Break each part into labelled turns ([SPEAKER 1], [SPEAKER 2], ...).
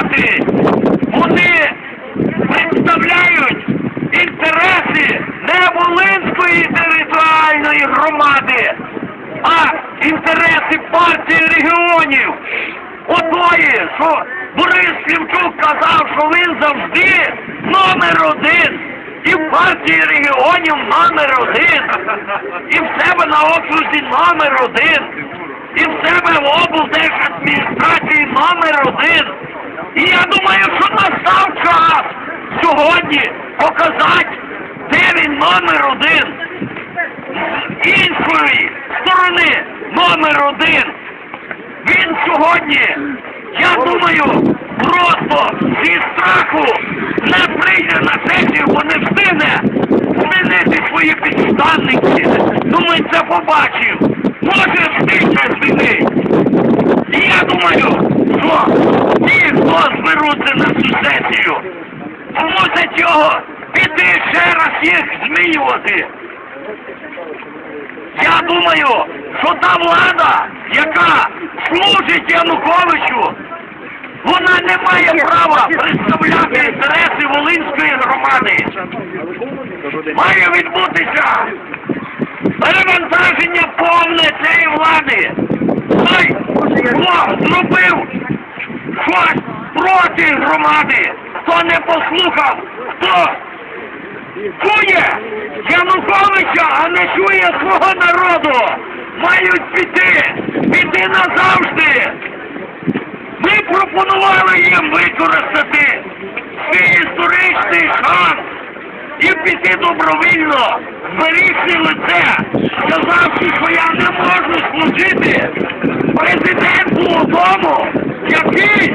[SPEAKER 1] сказати, вони представляють інтереси не Волинської територіальної громади, а інтереси партії регіонів. Отої, що Борис Слівчук казав, що він завжди номер один. І в партії регіонів номер один, і в себе на окрузі номер один, і в себе в облдержадміністрації номер один. І я думаю, що настав час сьогодні показати, де він номер один. З іншої сторони номер один. Він сьогодні, я думаю, просто зі страху не прийде на сесію, бо не встигне змінити свої підставники. Думаю, це побачив. Може встигне змінити. І я думаю, що ті, хто сесію, мусять цього піти ще раз їх змінювати. Я думаю, що та влада, яка служить Януковичу, вона не має права представляти інтереси Волинської громади. Має відбутися перевантаження повне цієї влади. Той, проти громади, хто не послухав, хто? Чує? Януковича, а не чує свого народу. Мають піти, піти назавжди. Ми пропонували їм використати свій історичний шанс і піти добровільно, зберігши лице, сказавши, що я не можу служити президенту дому, який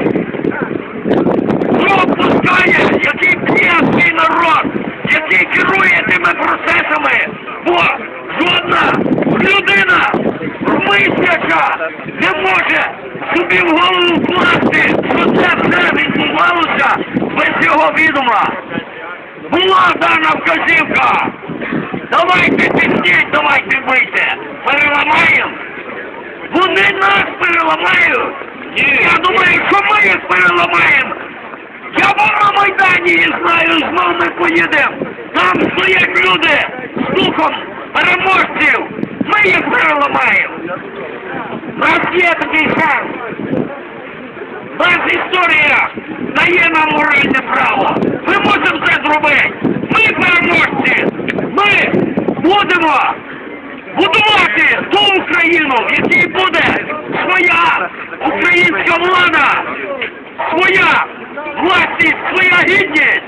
[SPEAKER 1] мисляча не може собі в голову вкласти, що це все відбувалося без його відома. Була дана вказівка. Давайте тисніть, давайте бийте. Переламаємо. Вони нас переламають. Я думаю, що ми їх переламаємо. Я був на Майдані знаю, знов ми поїдемо. Там стоять люди з духом переможців. Ми їх переламаємо. Шанс. Наша історія дає нам моральне право. Ми можемо це зробити. Ми переможці. Ми будемо будувати ту Україну, в якій буде своя українська влада, своя власність, своя гідність,